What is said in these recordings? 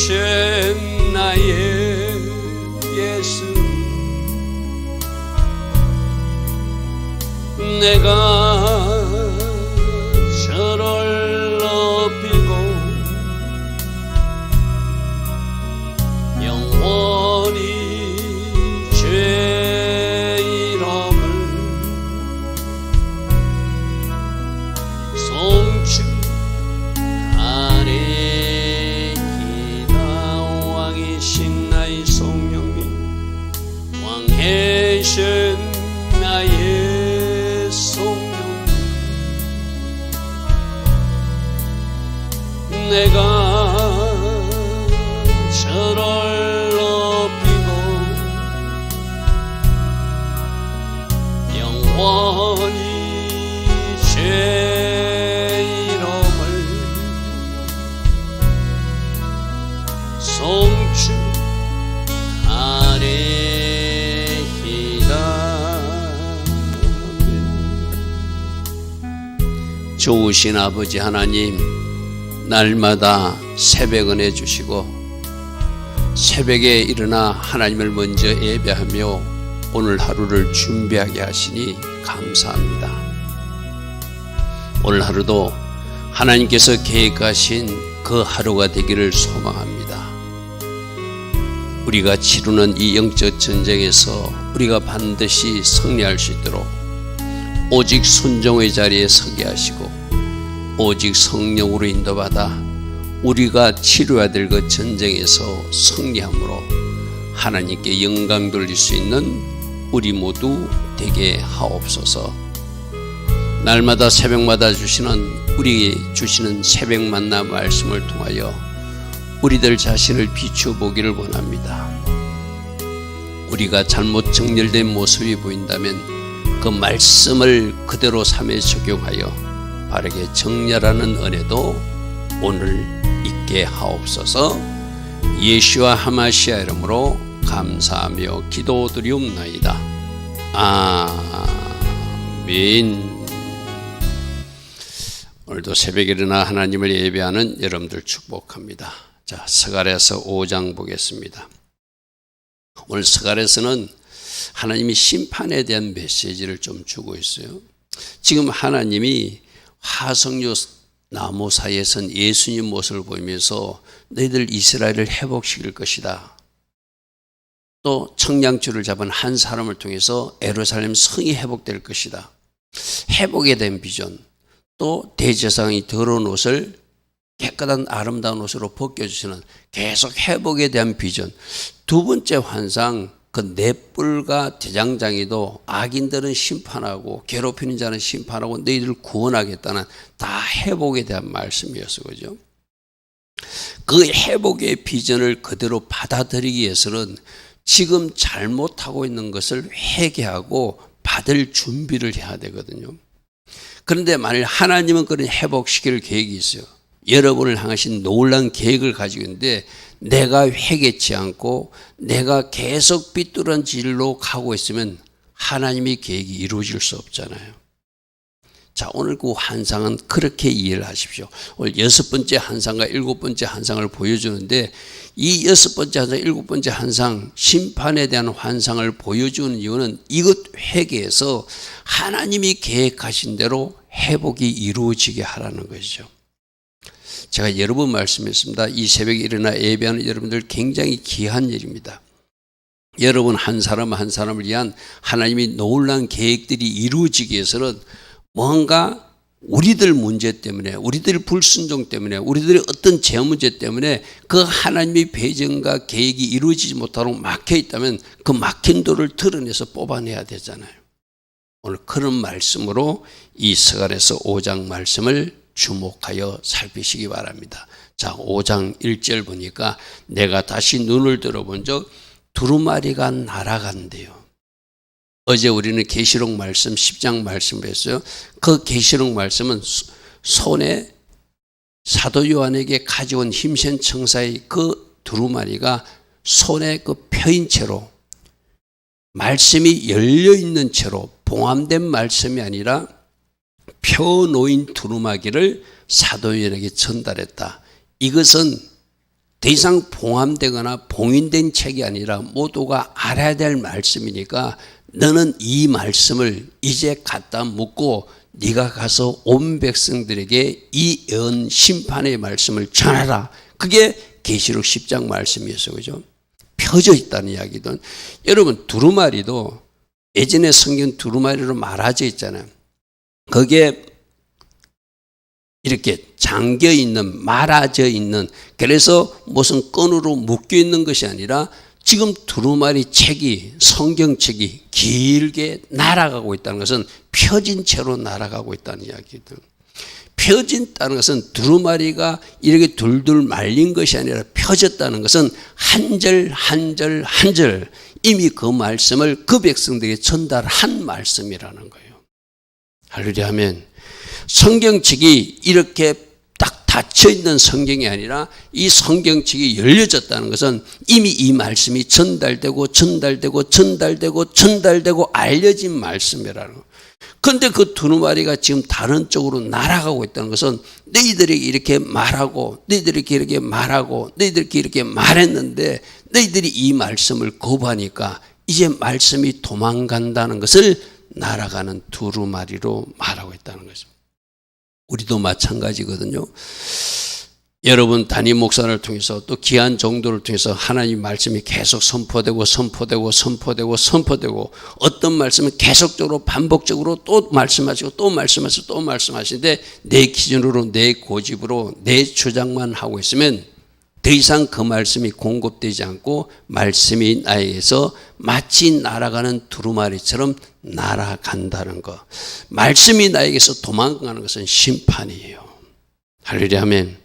왕이신 나의 예수. 내가 좋으신 아버지 하나님 날마다 새벽 은혜 주시고 새벽에 일어나 하나님을 먼저 예배하며 오늘 하루를 준비하게 하시니 감사합니다. 오늘 하루도 하나님께서 계획하신 그 하루가 되기를 소망합니다. 우리가 치르는 이 영적 전쟁에서 우리가 반드시 승리할 수 있도록 오직 순종의 자리에 서게 하시고 오직 성령으로 인도받아 우리가 치료해야 될 그 전쟁에서 승리함으로 하나님께 영광 돌릴 수 있는 우리 모두 되게 하옵소서. 날마다 새벽마다 주시는 우리 주시는 새벽 만나 말씀을 통하여 우리들 자신을 비추어 보기를 원합니다. 우리가 잘못 정렬된 모습이 보인다면 그 말씀을 그대로 삶에 적용하여 바르게 정렬하는 은혜도 오늘 있게 하옵소서. 예수와 하마시아 이름으로 감사하며 기도드리옵나이다. 아멘. 오늘도 새벽에 일어나 하나님을 예배하는 여러분들 축복합니다. 자, 스가랴서 5장 보겠습니다. 오늘 스가랴서는 하나님이 심판에 대한 메시지를 좀 주고 있어요. 지금 하나님이 화석류 나무 사이에선 예수님 모습을 보이면서 너희들 이스라엘을 회복시킬 것이다. 또 청량줄을 잡은 한 사람을 통해서 에루살렘 성이 회복될 것이다. 회복에 대한 비전. 또 대제사장이 더러운 옷을 깨끗한 아름다운 옷으로 벗겨주시는 계속 회복에 대한 비전. 두 번째 환상, 그 넷불과 대장장이도 악인들은 심판하고 괴롭히는 자는 심판하고 너희들 구원하겠다는 다 회복에 대한 말씀이었어 그죠? 그 회복의 비전을 그대로 받아들이기 위해서는 지금 잘못하고 있는 것을 회개하고 받을 준비를 해야 되거든요. 그런데 만일 하나님은 그런 회복시킬 계획이 있어요. 여러분을 향하신 놀란 계획을 가지고 있는데 내가 회개치 않고 내가 계속 삐뚤은 길로 가고 있으면 하나님의 계획이 이루어질 수 없잖아요. 자, 오늘 그 환상은 그렇게 이해를 하십시오. 오늘 여섯 번째 환상과 일곱 번째 환상을 보여주는데 이 여섯 번째 환상, 일곱 번째 환상, 심판에 대한 환상을 보여주는 이유는 이것 회개에서 하나님이 계획하신 대로 회복이 이루어지게 하라는 것이죠. 제가 여러 번 말씀했습니다. 이 새벽에 일어나 예배하는 여러분들 굉장히 귀한 일입니다. 여러분 한 사람 한 사람을 위한 하나님이 놀란 계획들이 이루어지기 위해서는 뭔가 우리들 문제 때문에, 우리들 불순종 때문에, 우리들의 어떤 제 문제 때문에 그 하나님의 배정과 계획이 이루어지지 못하도록 막혀 있다면 그 막힌 돌을 드러내서 뽑아내야 되잖아요. 오늘 그런 말씀으로 이 서갈에서 5장 말씀을 주목하여 살피시기 바랍니다. 자, 5장 1절 보니까 내가 다시 눈을 들어본 적 두루마리가 날아간대요. 어제 우리는 계시록 말씀 10장 말씀을 했어요. 그 계시록 말씀은 손에 사도 요한에게 가져온 힘센 청사의 그 두루마리가 손에 그 펴인 채로 말씀이 열려 있는 채로 봉함된 말씀이 아니라 펴 놓인 두루마기를 사도 요한에게 전달했다. 이것은 더 이상 봉함되거나 봉인된 책이 아니라 모두가 알아야 될 말씀이니까 너는 이 말씀을 이제 갖다 묻고 네가 가서 온 백성들에게 이 예언 심판의 말씀을 전하라. 그게 계시록 10장 말씀이었어요. 그죠? 펴져 있다는 이야기든 여러분 두루마리도 예전에 성경 두루마리로 말하져 있잖아요. 거기에 이렇게 잠겨 있는 말아져 있는 그래서 무슨 끈으로 묶여 있는 것이 아니라 지금 두루마리 책이 성경책이 길게 날아가고 있다는 것은 펴진 채로 날아가고 있다는 이야기들. 펴진다는 것은 두루마리가 이렇게 둘둘 말린 것이 아니라 펴졌다는 것은 한 절 한 절 한 절 이미 그 말씀을 그 백성들에게 전달한 말씀이라는 거예요. 할렐루야 하면 성경책이 이렇게 딱 닫혀 있는 성경이 아니라 이 성경책이 열려졌다는 것은 이미 이 말씀이 전달되고 전달되고 전달되고 전달되고 알려진 말씀이라는 거. 근데 그 두루마리가 지금 다른 쪽으로 날아가고 있다는 것은 너희들이 이렇게 말하고 너희들이 이렇게 말하고 너희들이 이렇게 말했는데 너희들이 이 말씀을 거부하니까 이제 말씀이 도망간다는 것을 날아가는 두루마리로 말하고 있다는 것입니다. 우리도 마찬가지거든요. 여러분 담임 목사를 통해서 또 귀한 정도를 통해서 하나님 말씀이 계속 선포되고 선포되고 선포되고 선포되고 어떤 말씀은 계속적으로 반복적으로 또 말씀하시고 또 말씀하시고 또 말씀하시는데 내 기준으로 내 고집으로 내 주장만 하고 있으면 더 이상 그 말씀이 공급되지 않고 말씀이 나에게서 마치 날아가는 두루마리처럼 날아간다는 것. 말씀이 나에게서 도망가는 것은 심판이에요. 할렐루야 하면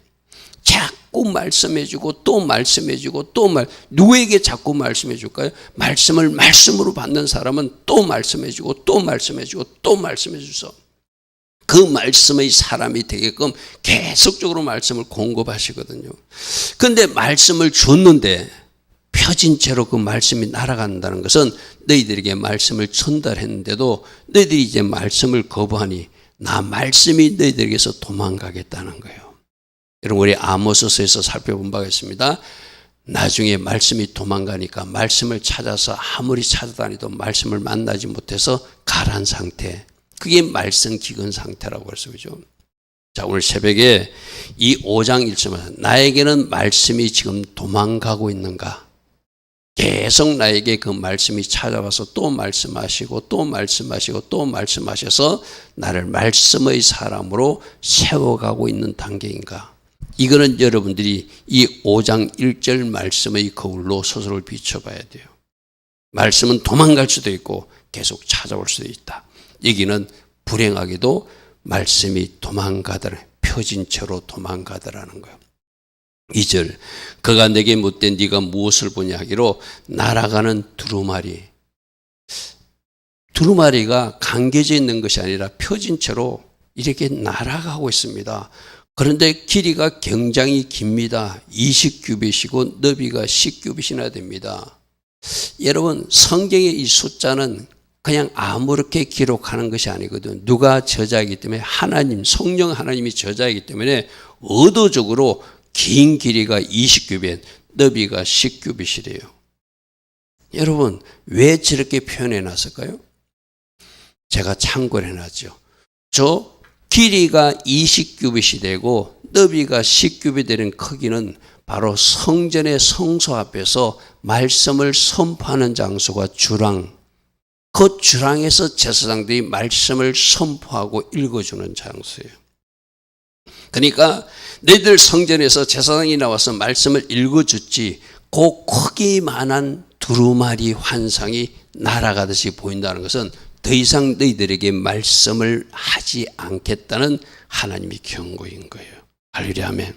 자꾸 말씀해주고 또 말씀해주고 또 말, 누구에게 자꾸 말씀해줄까요? 말씀을 말씀으로 받는 사람은 또 말씀해주고 또 말씀해주고 또 말씀해주서 그 말씀의 사람이 되게끔 계속적으로 말씀을 공급하시거든요. 근데 말씀을 줬는데 펴진 채로 그 말씀이 날아간다는 것은 너희들에게 말씀을 전달했는데도 너희들이 이제 말씀을 거부하니 나 말씀이 너희들에게서 도망가겠다는 거예요. 여러분 우리 아모스서에서 살펴본 바가 있습니다. 나중에 말씀이 도망가니까 말씀을 찾아서 아무리 찾아다니도 말씀을 만나지 못해서 가란 상태. 그게 말씀 기근 상태라고 해서 그죠. 자, 오늘 새벽에 이 5장 1절만 나에게는 말씀이 지금 도망가고 있는가? 계속 나에게 그 말씀이 찾아와서 또 말씀하시고 또 말씀하시고 또 말씀하셔서 나를 말씀의 사람으로 세워가고 있는 단계인가? 이거는 여러분들이 이 5장 1절 말씀의 거울로 스스로를 비춰봐야 돼요. 말씀은 도망갈 수도 있고 계속 찾아올 수도 있다. 여기는 불행하게도 말씀이 도망가더라. 펴진 채로 도망가더라는 거예요. 2절 그가 내게 묻되 네가 무엇을 보냐 하기로 날아가는 두루마리 두루마리가 감겨져 있는 것이 아니라 펴진 채로 이렇게 날아가고 있습니다. 그런데 길이가 굉장히 깁니다. 20규빗이고 너비가 10규빗이나 됩니다. 여러분 성경의 이 숫자는 그냥 아무렇게 기록하는 것이 아니거든. 누가 저자이기 때문에 하나님, 성령 하나님이 저자이기 때문에 의도적으로 긴 길이가 20규빗, 너비가 10규빗이래요. 여러분, 왜 저렇게 표현해 놨을까요? 제가 참고를 해 놨죠. 저 길이가 20규빗이 되고 너비가 10규빗 되는 크기는 바로 성전의 성소 앞에서 말씀을 선포하는 장소가 주랑 그 주랑에서 제사장들이 말씀을 선포하고 읽어주는 장소예요. 그러니까 너희들 성전에서 제사장이 나와서 말씀을 읽어줬지 그 크기만한 두루마리 환상이 날아가듯이 보인다는 것은 더 이상 너희들에게 말씀을 하지 않겠다는 하나님의 경고인 거예요. 할렐루야 아멘.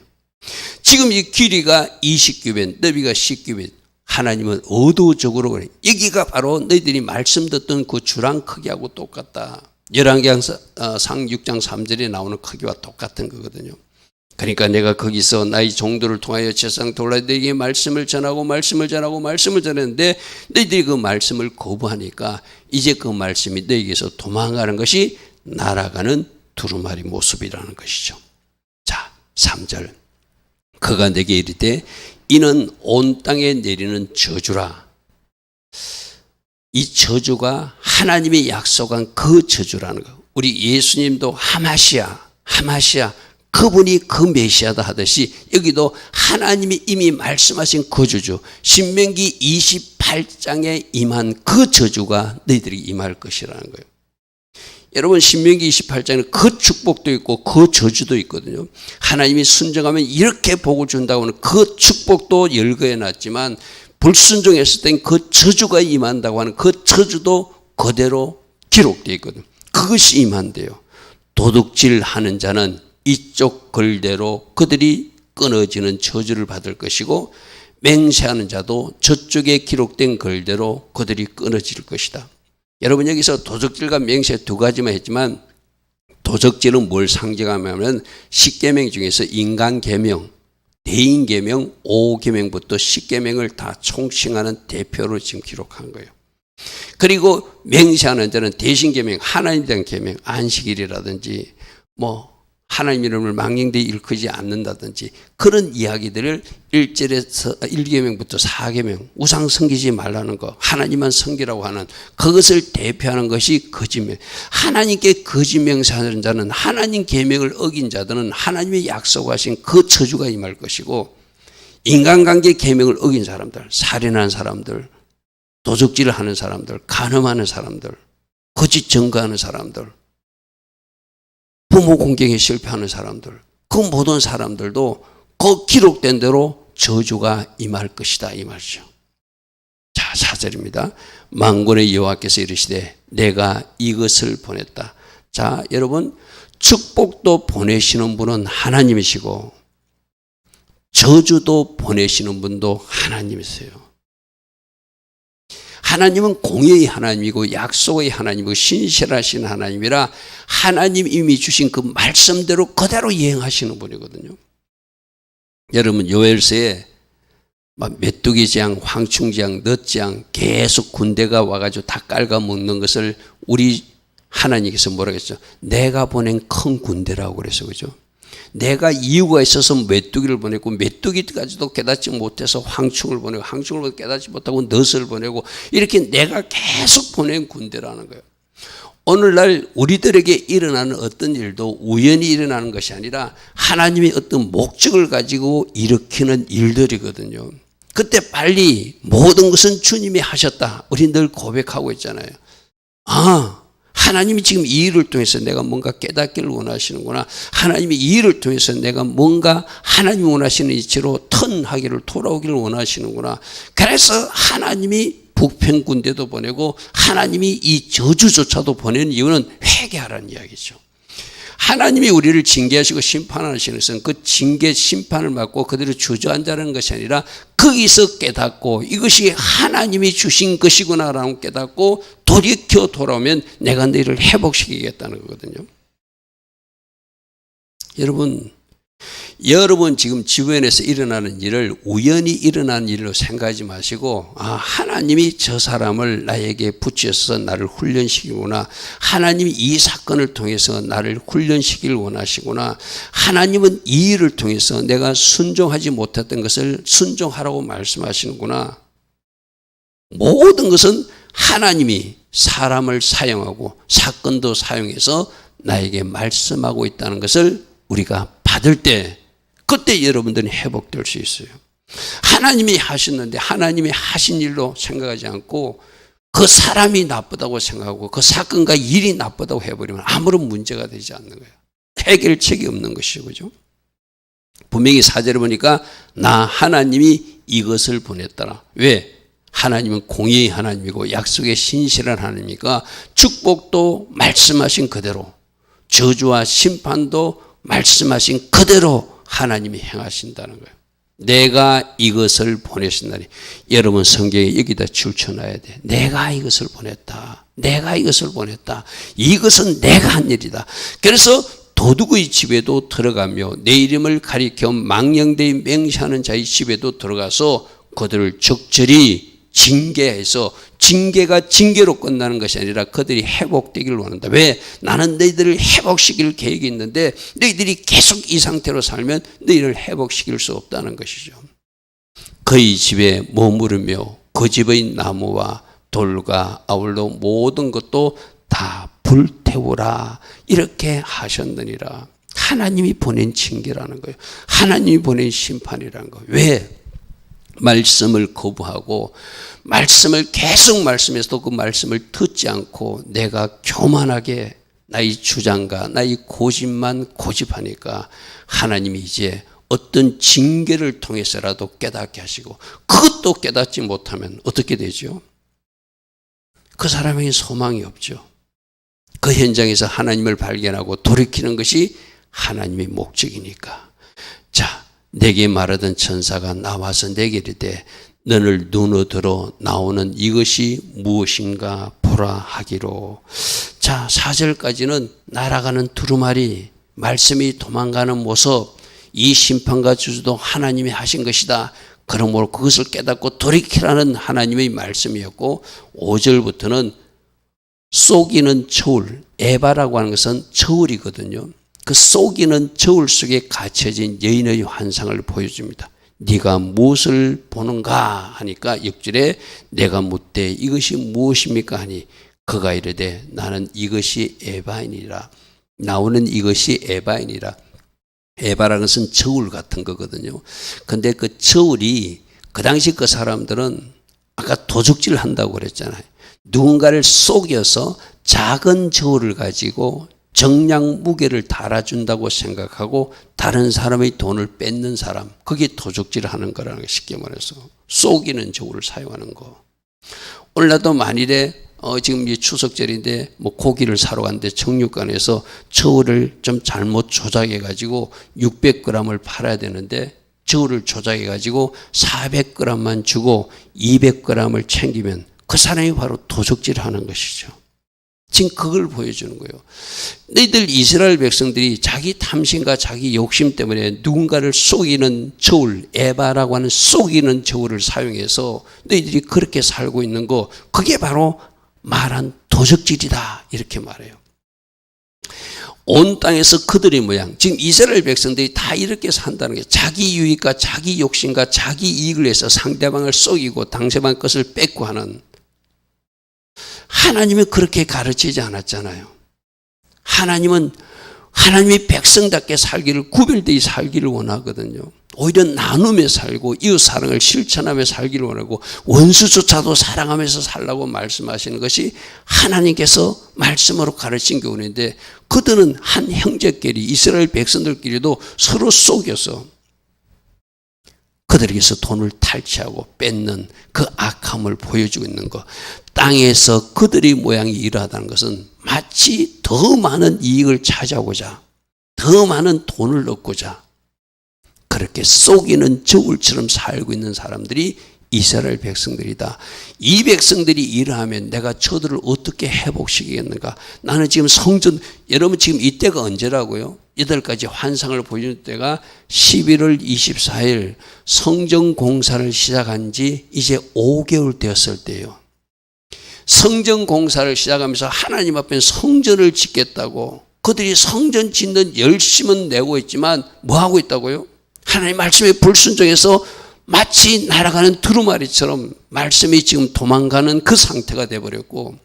지금 이 길이가 20규빗, 너비가 10규빗. 하나님은 의도적으로 그래. 여기가 바로 너희들이 말씀 듣던 그 주랑 크기하고 똑같다. 열왕기상 6장 3절에 나오는 크기와 똑같은 거거든요. 그러니까 내가 거기서 나의 종들을 통하여 세상 돌아 너에게 말씀을 전하고 말씀을 전하고 말씀을 전했는데 너희들이 그 말씀을 거부하니까 이제 그 말씀이 너에게서 도망가는 것이 날아가는 두루마리 모습이라는 것이죠. 자, 3절. 그가 내게 이르되 이는 온 땅에 내리는 저주라. 이 저주가 하나님이 약속한 그 저주라는 거. 우리 예수님도 하마시아, 하마시아, 그분이 그 메시아다 하듯이 여기도 하나님이 이미 말씀하신 그 저주, 신명기 28장에 임한 그 저주가 너희들이 임할 것이라는 거예요. 여러분 신명기 28장에는 그 축복도 있고 그 저주도 있거든요. 하나님이 순종하면 이렇게 복을 준다고 하는 그 축복도 열거해 놨지만 불순종했을 땐 그 저주가 임한다고 하는 그 저주도 그대로 기록되어 있거든요. 그것이 임한대요. 도둑질 하는 자는 이쪽 글대로 그들이 끊어지는 저주를 받을 것이고 맹세하는 자도 저쪽에 기록된 글대로 그들이 끊어질 것이다. 여러분 여기서 도적질과 맹세 두 가지만 했지만 도적질은 뭘 상징하냐면 십계명 중에서 인간 계명, 대인 계명, 오 계명부터 십계명을 다 총칭하는 대표로 지금 기록한 거예요. 그리고 맹세하는 자는 대신 계명, 하나님에 대한 계명, 안식일이라든지 뭐 하나님 이름을 망령되이 일컫지 않는다든지 그런 이야기들을 1절에서 1계명부터 4계명 우상 섬기지 말라는 거 하나님만 섬기라고 하는 그것을 대표하는 것이 거짓명. 하나님께 거짓 명사하는 자는 하나님 계명을 어긴 자들은 하나님의 약속하신 그 저주가 임할 것이고 인간관계 계명을 어긴 사람들 살인한 사람들 도적질을 하는 사람들 간음하는 사람들 거짓 증거하는 사람들 부모 공경에 실패하는 사람들, 그 모든 사람들도 그 기록된 대로 저주가 임할 것이다 이 말이죠. 자, 4절입니다. 망군의 여호와께서 이르시되 내가 이것을 보냈다. 자, 여러분 축복도 보내시는 분은 하나님이시고 저주도 보내시는 분도 하나님이세요. 하나님은 공의의 하나님이고 약속의 하나님이고 신실하신 하나님이라 하나님 이미 주신 그 말씀대로 그대로 이행하시는 분이거든요. 여러분 요엘서에 메뚜기장, 황충장, 넛장 계속 군대가 와가지고 다 깔가 먹는 것을 우리 하나님께서 뭐라고 했죠? 내가 보낸 큰 군대라고 그래서 그죠? 내가 이유가 있어서 메뚜기를 보냈고 메뚜기까지도 깨닫지 못해서 황충을 보내고 황충을 깨닫지 못하고 넛을 보내고 이렇게 내가 계속 보낸 군대라는 거예요. 오늘날 우리들에게 일어나는 어떤 일도 우연히 일어나는 것이 아니라 하나님의 어떤 목적을 가지고 일으키는 일들이거든요. 그때 빨리 모든 것은 주님이 하셨다. 우리 늘 고백하고 있잖아요. 아, 하나님이 지금 이 일을 통해서 내가 뭔가 깨닫기를 원하시는구나. 하나님이 이 일을 통해서 내가 뭔가 하나님이 원하시는 이치로 턴하기를 돌아오기를 원하시는구나. 그래서 하나님이 북평 군대도 보내고 하나님이 이 저주조차도 보내는 이유는 회개하라는 이야기죠. 하나님이 우리를 징계하시고 심판하시는 것은 그 징계 심판을 받고 그대로 주저앉아라는 것이 아니라 거기서 깨닫고 이것이 하나님이 주신 것이구나라는 깨닫고 돌이켜 돌아오면 내가 너희를 회복시키겠다는 거거든요. 여러분 여러분 지금 주변에서 일어나는 일을 우연히 일어난 일로 생각하지 마시고 아 하나님이 저 사람을 나에게 붙여서 나를 훈련시키구나. 하나님이 이 사건을 통해서 나를 훈련시키길 원하시구나. 하나님은 이 일을 통해서 내가 순종하지 못했던 것을 순종하라고 말씀하시는구나. 모든 것은 하나님이 사람을 사용하고 사건도 사용해서 나에게 말씀하고 있다는 것을 우리가 받을 때 그때 여러분들은 회복될 수 있어요. 하나님이 하셨는데 하나님이 하신 일로 생각하지 않고 그 사람이 나쁘다고 생각하고 그 사건과 일이 나쁘다고 해버리면 아무런 문제가 되지 않는 거예요. 해결책이 없는 것이죠. 그죠? 분명히 사절을 보니까 나 하나님이 이것을 보냈더라. 왜? 하나님은 공의의 하나님이고 약속의 신실한 하나님이니까 축복도 말씀하신 그대로 저주와 심판도 말씀하신 그대로 하나님이 행하신다는 거예요. 내가 이것을 보내신다니. 여러분 성경에 여기다 줄쳐놔야 돼. 내가 이것을 보냈다. 내가 이것을 보냈다. 이것은 내가 한 일이다. 그래서 도둑의 집에도 들어가며 내 이름을 가리켜 망령되이 맹세하는 자의 집에도 들어가서 그들을 적절히 징계해서 징계가 징계로 끝나는 것이 아니라 그들이 회복되기를 원한다. 왜? 나는 너희들을 회복시킬 계획이 있는데 너희들이 계속 이 상태로 살면 너희를 회복시킬 수 없다는 것이죠. 그의 집에 머무르며 그 집의 나무와 돌과 아울러 모든 것도 다 불태우라 이렇게 하셨느니라. 하나님이 보낸 징계라는 거예요. 하나님이 보낸 심판이라는 거예요. 왜? 말씀을 거부하고 말씀을 계속 말씀해서도 그 말씀을 듣지 않고 내가 교만하게 나의 주장과 나의 고집만 고집하니까 하나님이 이제 어떤 징계를 통해서라도 깨닫게 하시고 그것도 깨닫지 못하면 어떻게 되죠? 그 사람에게 소망이 없죠. 그 현장에서 하나님을 발견하고 돌이키는 것이 하나님의 목적이니까. 자, 내게 말하던 천사가 나와서 내게 이르되 너를 눈으로 나오는 이것이 무엇인가 보라 하기로. 자 4절까지는 날아가는 두루마리 말씀이 도망가는 모습 이 심판과 주주도 하나님이 하신 것이다. 그러므로 그것을 깨닫고 돌이키라는 하나님의 말씀이었고 5절부터는 쏘기는 저울 에바라고 하는 것은 저울이거든요 그 속이는 저울 속에 갇혀진 여인의 환상을 보여줍니다. 네가 무엇을 보는가 하니까 역절에 내가 묻되 이것이 무엇입니까 하니 그가 이르되 나는 이것이 에바인이라 나오는 이것이 에바인이라 에바라는 것은 저울 같은 거거든요. 근데 그 저울이 그 당시 그 사람들은 아까 도둑질 한다고 그랬잖아요. 누군가를 속여서 작은 저울을 가지고 정량 무게를 달아준다고 생각하고 다른 사람의 돈을 뺏는 사람, 그게 도적질을 하는 거라는 거 쉽게 말해서 속이는 저울을 사용하는 거. 오늘 나도 만일에 어, 지금 이 추석절인데 뭐 고기를 사러 갔는데 정육관에서 저울을 좀 잘못 조작해 가지고 600g을 팔아야 되는데 저울을 조작해 가지고 400g만 주고 200g을 챙기면 그 사람이 바로 도적질을 하는 것이죠. 지금 그걸 보여주는 거예요. 너희들 이스라엘 백성들이 자기 탐심과 자기 욕심 때문에 누군가를 속이는 저울, 에바라고 하는 속이는 저울을 사용해서 너희들이 그렇게 살고 있는 거, 그게 바로 말한 도적질이다. 이렇게 말해요. 온 땅에서 그들의 모양, 지금 이스라엘 백성들이 다 이렇게 산다는 게 자기 유익과 자기 욕심과 자기 이익을 위해서 상대방을 속이고 당대방 것을 뺏고 하는 하나님이 그렇게 가르치지 않았잖아요. 하나님은 하나님이 백성답게 살기를 구별되이 살기를 원하거든요. 오히려 나눔에 살고 이웃 사랑을 실천하며 살기를 원하고 원수조차도 사랑하면서 살라고 말씀하시는 것이 하나님께서 말씀으로 가르친 교훈인데 그들은 한 형제끼리 이스라엘 백성들끼리도 서로 속여서 그들에게서 돈을 탈취하고 뺏는 그 악함을 보여주고 있는 것. 땅에서 그들의 모양이 이러하다는 것은 마치 더 많은 이익을 찾아오자, 더 많은 돈을 얻고자, 그렇게 속이는 저울처럼 살고 있는 사람들이 이스라엘 백성들이다. 이 백성들이 이러하면 내가 저들을 어떻게 회복시키겠는가? 나는 지금 성전, 여러분 지금 이때가 언제라고요? 이들까지 환상을 보여주는 때가 11월 24일 성전 공사를 시작한 지 이제 5개월 되었을 때예요. 성전 공사를 시작하면서 하나님 앞에 성전을 짓겠다고 그들이 성전 짓는 열심은 내고 있지만 뭐 하고 있다고요? 하나님 말씀에 불순종해서 마치 날아가는 두루마리처럼 말씀이 지금 도망가는 그 상태가 되어버렸고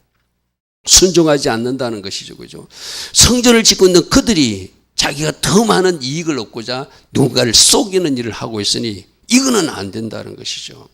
순종하지 않는다는 것이죠. 그죠? 성전을 짓고 있는 그들이 자기가 더 많은 이익을 얻고자 누군가를 속이는 일을 하고 있으니 이거는 안 된다는 것이죠.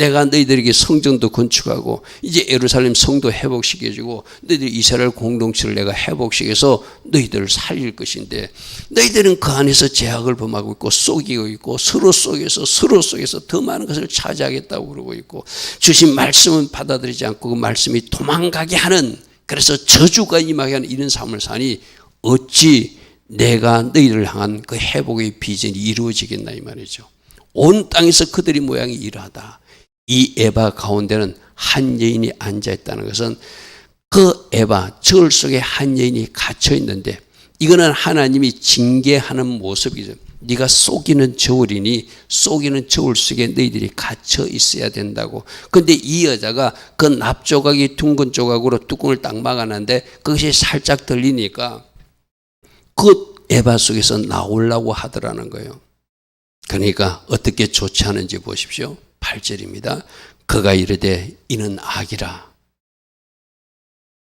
내가 너희들에게 성전도 건축하고 이제 예루살렘 성도 회복시켜주고 너희들 이스라엘 공동체를 내가 회복시켜서 너희들을 살릴 것인데 너희들은 그 안에서 제약을 범하고 있고 속이고 있고 서로 속에서 서로 속에서 더 많은 것을 차지하겠다고 그러고 있고 주신 말씀은 받아들이지 않고 그 말씀이 도망가게 하는 그래서 저주가 임하게 하는 이런 삶을 사니 어찌 내가 너희를 향한 그 회복의 비전이 이루어지겠나 이 말이죠. 온 땅에서 그들이 모양이 이러하다. 이 에바 가운데는 한 여인이 앉아 있다는 것은 그 에바 저울 속에 한 여인이 갇혀 있는데 이거는 하나님이 징계하는 모습이죠. 네가 속이는 저울이니 속이는 저울 속에 너희들이 갇혀 있어야 된다고. 근데 이 여자가 그 납조각이 둥근 조각으로 뚜껑을 딱 막아놨는데 그것이 살짝 들리니까 그 에바 속에서 나오려고 하더라는 거예요. 그러니까 어떻게 않은지 보십시오. 8절입니다. 그가 이르되 이는 악이라.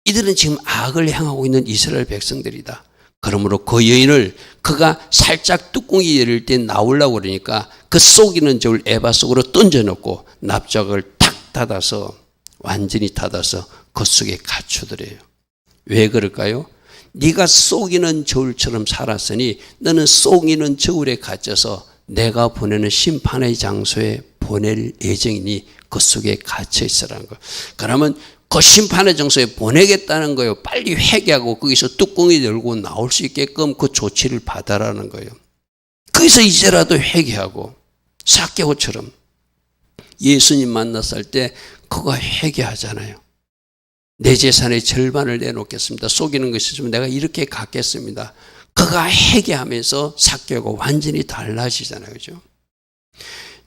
이들은 지금 악을 향하고 있는 이스라엘 백성들이다. 그러므로 그 여인을 그가 살짝 뚜껑이 열릴 때 나오려고 그러니까 그 속이는 저울 에바 속으로 던져놓고 납작을 탁 닫아서 완전히 닫아서 그 속에 갖추더래요. 왜 그럴까요? 네가 속이는 저울처럼 살았으니 너는 속이는 저울에 갇혀서 내가 보내는 심판의 장소에 보낼 예정이니 그 속에 갇혀 있으라는 거. 그러면 그 심판의 장소에 보내겠다는 거예요. 빨리 회개하고 거기서 뚜껑이 열고 나올 수 있게끔 그 조치를 받아라는 거예요. 거기서 이제라도 회개하고 사개오처럼 예수님 만났을 때 그거 회개하잖아요. 내 재산의 절반을 내놓겠습니다. 속이는 것이 있으면 내가 이렇게 갚겠습니다. 그가 회개하면서 사개오가 완전히 달라지잖아요. 그죠?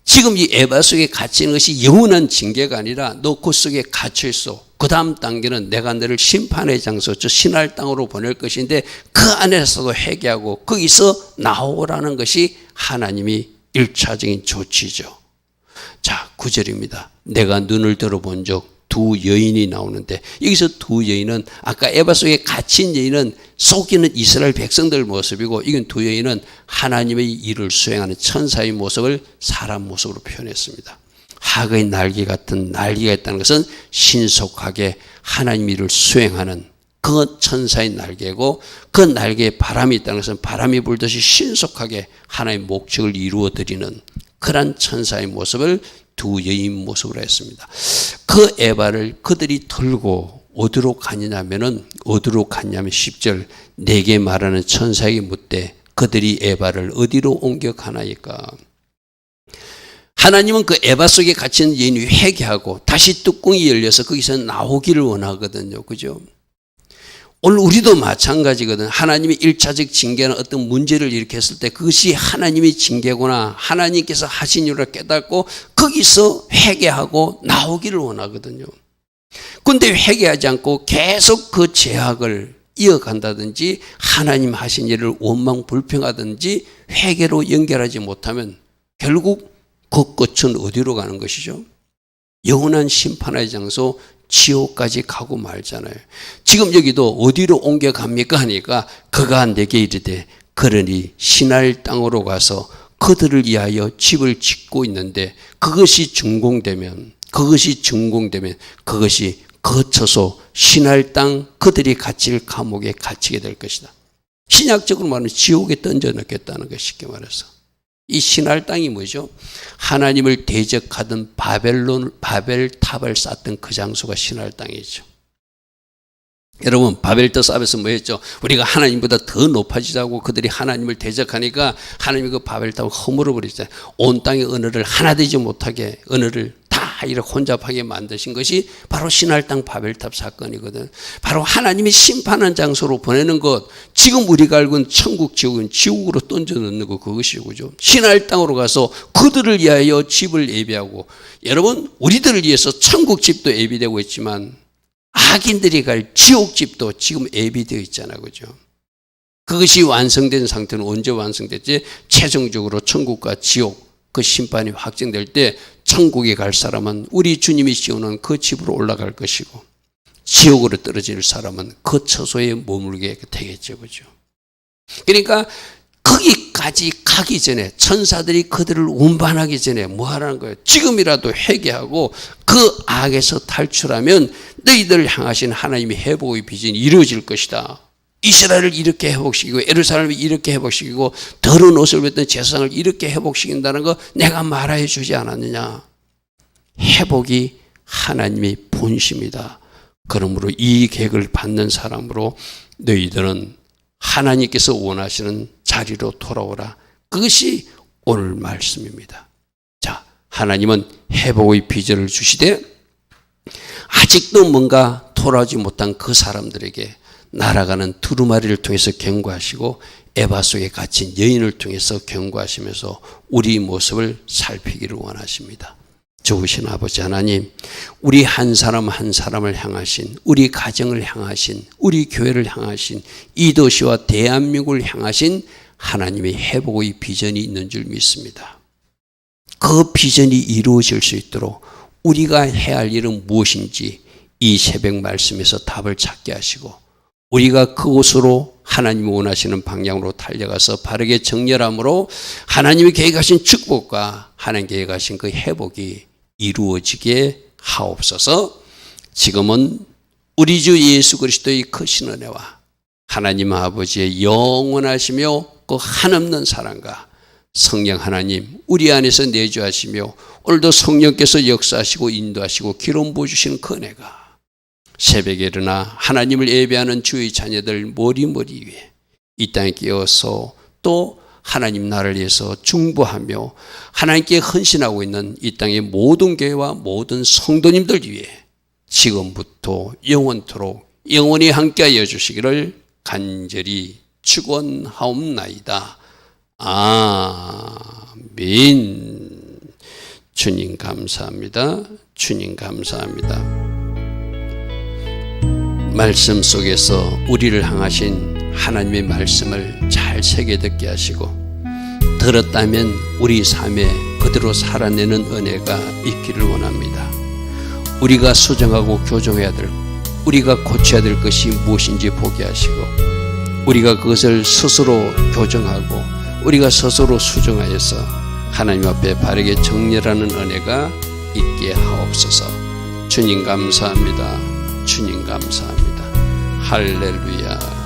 지금 이 에바 속에 갇히는 것이 영원한 징계가 아니라 너 그 속에 갇혀 있어. 그 다음 단계는 내가 너를 심판의 장소, 저 신할 땅으로 보낼 것인데 그 안에서도 회개하고 거기서 나오라는 것이 하나님이 일차적인 조치죠. 자, 구절입니다 내가 눈을 들어본 적 두 여인이 나오는데 여기서 두 여인은 아까 에바 속에 갇힌 여인은 속이는 이스라엘 백성들 모습이고 이건 두 여인은 하나님의 일을 수행하는 천사의 모습을 사람 모습으로 표현했습니다. 하의 날개 같은 날개가 있다는 것은 신속하게 하나님 일을 수행하는 그 천사의 날개고 그 날개에 바람이 있다는 것은 바람이 불듯이 신속하게 하나의 목적을 이루어 드리는 그런 천사의 모습을 두 여인 모습으로 했습니다. 그 에바를 그들이 들고 어디로 가느냐면은 어디로 갔냐면 10절 내게 말하는 천사에게 묻되 그들이 에바를 어디로 옮겨 가나이까 하나님은 그 에바 속에 갇힌 여인이 회개하고 다시 뚜껑이 열려서 거기서 나오기를 원하거든요. 그죠? 오늘 우리도 마찬가지거든. 하나님이 일차적 징계는 어떤 문제를 일으켰을 때 그것이 하나님의 징계구나. 하나님께서 하신 일을 깨닫고 거기서 회개하고 나오기를 원하거든요. 근데 회개하지 않고 계속 그 제약을 이어간다든지 하나님 하신 일을 원망 불평하든지 회개로 연결하지 못하면 결국 그 끝은 어디로 가는 것이죠? 영원한 심판의 장소 지옥까지 가고 말잖아요. 지금 여기도 어디로 옮겨갑니까 하니까 그가 내게 이르되 그러니 신할 땅으로 가서 그들을 위하여 집을 짓고 있는데 그것이 준공되면 그것이 준공되면 그것이 거쳐서 신할 땅 그들이 갇힐 감옥에 갇히게 될 것이다. 신약적으로 말하면 지옥에 던져 넣겠다는 것 쉽게 말해서. 이 신할 땅이 뭐죠? 하나님을 대적하던 바벨론 바벨탑을 쌓던 그 장소가 신할 땅이죠. 여러분 바벨탑 쌓에서 뭐였죠? 우리가 하나님보다 더 높아지자고 그들이 하나님을 대적하니까 하나님이 그 바벨탑을 허물어 버리잖아요. 온 땅의 언어를 하나 되지 못하게 언어를 다 이렇게 혼잡하게 만드신 것이 바로 신할 땅 바벨탑 사건이거든. 바로 하나님이 심판한 장소로 보내는 것. 지금 우리가 알고 있는 천국 지옥은 지옥으로 던져 넣는 거 그것이죠. 그죠? 신할 땅으로 가서 그들을 위하여 집을 예비하고 여러분 우리들을 위해서 천국 집도 예비되고 있지만 악인들이 갈 지옥 집도 지금 예비되어 있잖아요. 그죠? 그것이 완성된 상태는 언제 완성됐지? 최종적으로 천국과 지옥 그 심판이 확정될 때 천국에 갈 사람은 우리 주님이 지어놓은 그 집으로 올라갈 것이고 지옥으로 떨어질 사람은 그 처소에 머물게 되겠죠. 그죠? 그러니까 거기 거기까지 가기 전에 천사들이 그들을 운반하기 전에 뭐 하라는 거예요? 지금이라도 회개하고 그 악에서 탈출하면 너희들을 향하신 하나님의 회복의 비전이 이루어질 것이다. 이스라엘을 이렇게 회복시키고 에루살렘을 이렇게 회복시키고 더러운 옷을 입던 제사장을 이렇게 회복시킨다는 거 내가 말해 주지 않았느냐. 회복이 하나님의 본심이다. 그러므로 이 계획을 받는 사람으로 너희들은 하나님께서 원하시는 자리로 돌아오라. 그것이 오늘 말씀입니다. 자, 하나님은 회복의 비전을 주시되 아직도 뭔가 돌아오지 못한 그 사람들에게 날아가는 두루마리를 통해서 경고하시고 에바 속에 갇힌 여인을 통해서 경고하시면서 우리 모습을 살피기를 원하십니다. 좋으신 아버지 하나님, 우리 한 사람 한 사람을 향하신, 우리 가정을 향하신, 우리 교회를 향하신, 이 도시와 대한민국을 향하신 하나님의 회복의 비전이 있는 줄 믿습니다. 그 비전이 이루어질 수 있도록 우리가 해야 할 일은 무엇인지 이 새벽 말씀에서 답을 찾게 하시고 우리가 그곳으로 하나님이 원하시는 방향으로 달려가서 바르게 정렬함으로 하나님이 계획하신 축복과 하나님 계획하신 그 회복이 이루어지게 하옵소서. 지금은 우리 주 예수 그리스도의 크신 은혜와 하나님 아버지의 영원하시며 그 한없는 사랑과 성령 하나님 우리 안에서 내주하시며 오늘도 성령께서 역사하시고 인도하시고 기름 부어주시는 그 은혜가 새벽에 일어나 하나님을 예배하는 주의 자녀들 머리머리 위에 이 땅에 끼어서 또 하나님 나를 위해서 중보하며 하나님께 헌신하고 있는 이 땅의 모든 교회와 모든 성도님들 위해 지금부터 영원토록 영원히 함께하여 주시기를 간절히 축원하옵나이다. 아멘. 주님 감사합니다. 주님 감사합니다. 말씀 속에서 우리를 향하신 하나님의 말씀을 잘 새겨 듣게 하시고 들었다면 우리 삶에 그대로 살아내는 은혜가 있기를 원합니다. 우리가 수정하고 교정해야 될 우리가 고쳐야 될 것이 무엇인지 보게 하시고 우리가 그것을 스스로 교정하고 우리가 스스로 수정하여서 하나님 앞에 바르게 정렬하는 은혜가 있게 하옵소서. 주님 감사합니다. 주님 감사합니다. 할렐루야.